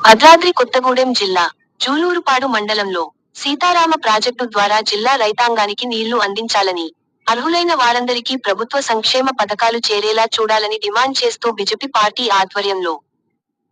భద్రాద్రి కొత్తగూడెం జిల్లా జూలూరుపాడు మండలంలో సీతారామ ప్రాజెక్టు ద్వారా జిల్లా రైతాంగానికి నీళ్ళు అందించాలని అర్హులైన వారందరికీ ప్రభుత్వ సంక్షేమ పథకాలు చేరేలా చూడాలని డిమాండ్ చేస్తూ బిజెపి పార్టీ ఆధ్వర్యంలో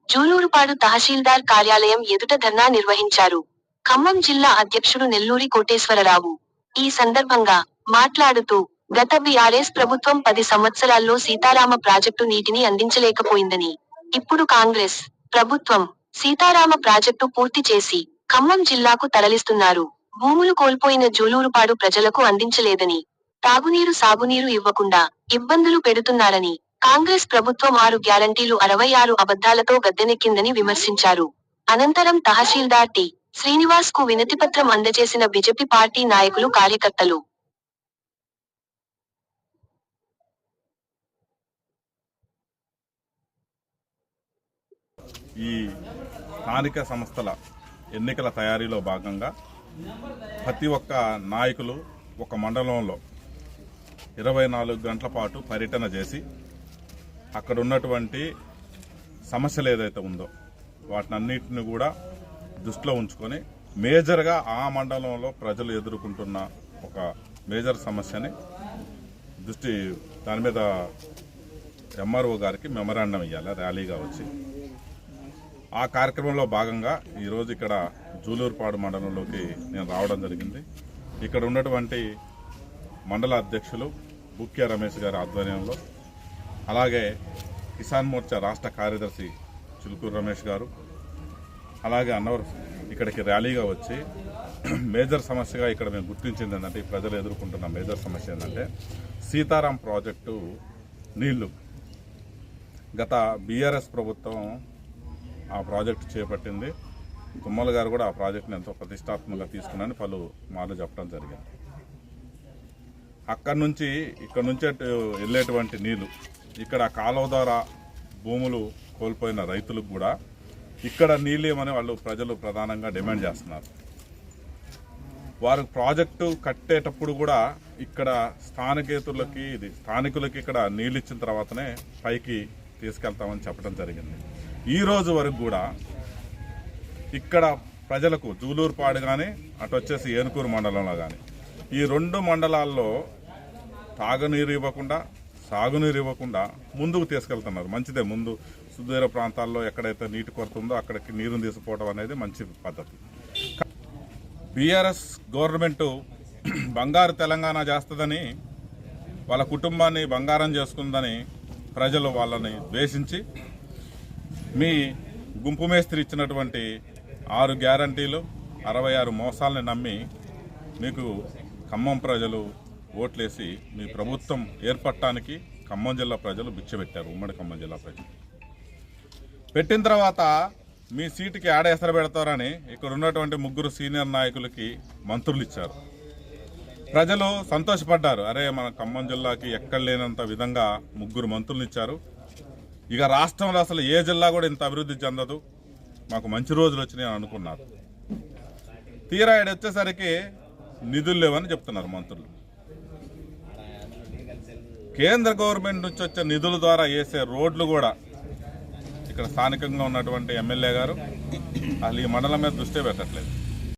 జూలూరుపాడు తహసీల్దార్ కార్యాలయం ఎదుట ధర్నా నిర్వహించారు. ఖమ్మం జిల్లా అధ్యక్షుడు నెల్లూరి కోటేశ్వరరావు ఈ సందర్భంగా మాట్లాడుతూ గత బీఆర్ఎస్ ప్రభుత్వం పది సంవత్సరాల్లో సీతారామ ప్రాజెక్టు నీటిని అందించలేకపోయిందని ఇప్పుడు కాంగ్రెస్ ప్రభుత్వం సీతారామ ప్రాజెక్టు పూర్తి చేసి ఖమ్మం జిల్లాకు తరలిస్తున్నారు. భూములు కోల్పోయిన జూలూరుపాడు ప్రజలకు అందించలేదని తాగునీరు సాగునీరు ఇవ్వకుండా ఇబ్బందులు పెడుతున్నారని కాంగ్రెస్ ప్రభుత్వం ఆరు గ్యారంటీలు అరవై ఆరు అబద్ధాలతో గద్దెనెక్కిందని విమర్శించారు. అనంతరం తహసీల్దార్ టి. శ్రీనివాస్కు వినతిపత్రం అందజేసిన బిజెపి పార్టీ నాయకులు కార్యకర్తలు ఈ స్థానిక సంస్థల ఎన్నికల తయారీలో భాగంగా ప్రతి ఒక్క నాయకులు ఒక మండలంలో ఇరవై నాలుగు గంటల పాటు పర్యటన చేసి అక్కడ ఉన్నటువంటి సమస్యలు ఏదైతే ఉందో వాటినన్నిటిని కూడా దృష్టిలో ఉంచుకొని మేజర్గా ఆ మండలంలో ప్రజలు ఎదుర్కొంటున్న ఒక మేజర్ సమస్యని దృష్టి దాని మీద ఎంఆర్ఓ గారికి మెమరాండం ఇవ్వాలి ర్యాలీగా వచ్చి ఆ కార్యక్రమంలో భాగంగా ఈరోజు ఇక్కడ జూలూరుపాడు మండలంలోకి నేను రావడం జరిగింది. ఇక్కడ ఉన్నటువంటి మండల అధ్యక్షులు బుక్య రమేష్ గారి ఆధ్వర్యంలో అలాగే కిసాన్ మోర్చా రాష్ట్ర కార్యదర్శి చిలుకూరు రమేష్ గారు అలాగే అన్నవర్ ఇక్కడికి ర్యాలీగా వచ్చి మేజర్ సమస్యగా ఇక్కడ మేము గుర్తించింది ఏంటంటే ప్రజలు ఎదుర్కొంటున్న మేజర్ సమస్య ఏంటంటే సీతారాం ప్రాజెక్టు నీళ్ళు. గత బీఆర్ఎస్ ప్రభుత్వం ఆ ప్రాజెక్ట్ చేపట్టింది. తుమ్మల గారు కూడా ఆ ప్రాజెక్ట్ని ఎంతో ప్రతిష్టాత్మకంగా తీసుకున్నారని పలు మార్లు చెప్పడం జరిగింది. అక్కడి నుంచి ఇక్కడ నుంచి వెళ్ళేటువంటి నీళ్ళు ఇక్కడ కాలువ ద్వారా భూములు కోల్పోయిన రైతులకు కూడా ఇక్కడ నీళ్ళు ఏమని వాళ్ళు ప్రజలు ప్రధానంగా డిమాండ్ చేస్తున్నారు. వారు ప్రాజెక్టు కట్టేటప్పుడు కూడా ఇక్కడ స్థానికేతులకి ఇది స్థానికులకి ఇక్కడ నీళ్ళు ఇచ్చిన తర్వాతనే పైకి తీసుకెళ్తామని చెప్పడం జరిగింది. ఈ రోజు వరకు కూడా ఇక్కడ ప్రజలకు జూలూరుపాడు కానీ అటు వచ్చేసి ఏనుకూరు మండలంలో కానీ ఈ రెండు మండలాల్లో తాగునీరు ఇవ్వకుండా సాగునీరు ఇవ్వకుండా ముందుకు తీసుకెళ్తున్నారు. మంచిదే ముందు సుదూర ప్రాంతాల్లో ఎక్కడైతే నీటి కొరత ఉందో అక్కడికి నీరుని తీసుకుపోవడం అనేది మంచి పద్ధతి. బీఆర్ఎస్ గవర్నమెంట్ బంగారు తెలంగాణ చేస్తుందని వాళ్ళ కుటుంబాన్ని బంగారం చేసుకుందని ప్రజలు వాళ్ళని ద్వేషించి మీ గుంపు మేస్త్రి ఇచ్చినటువంటి ఆరు గ్యారంటీలు అరవై ఆరు మోసాలని నమ్మి మీకు ఖమ్మం ప్రజలు ఓట్లేసి మీ ప్రభుత్వం ఏర్పడటానికి ఖమ్మం జిల్లా ప్రజలు బిచ్చబెట్టారు ఉమ్మడి ఖమ్మం జిల్లా ప్రజలు. పెట్టిన తర్వాత మీ సీటుకి ఆడ ఎసర పెడతారని ఇక్కడ ఉన్నటువంటి ముగ్గురు సీనియర్ నాయకులకి మంత్రులు ఇచ్చారు. ప్రజలు సంతోషపడ్డారు. అరే మన ఖమ్మం జిల్లాకి ఎక్కడ లేనంత విధంగా ముగ్గురు మంత్రులు ఇచ్చారు. ఇక రాష్ట్రంలో అసలు ఏ జిల్లా కూడా ఇంత అభివృద్ధి చెందదు. మాకు మంచి రోజులు వచ్చినాయి అని అనుకున్నారు. తీరా ఈడ వచ్చేసరికి నిధులు లేవని చెప్తున్నారు మంత్రులు. కేంద్ర గవర్నమెంట్ నుంచి వచ్చే నిధుల ద్వారా వేసే రోడ్లు కూడా ఇక్కడ స్థానికంగా ఉన్నటువంటి ఎమ్మెల్యే గారు అసలు ఈ మండలం మీద దృష్టి పెట్టట్లేదు.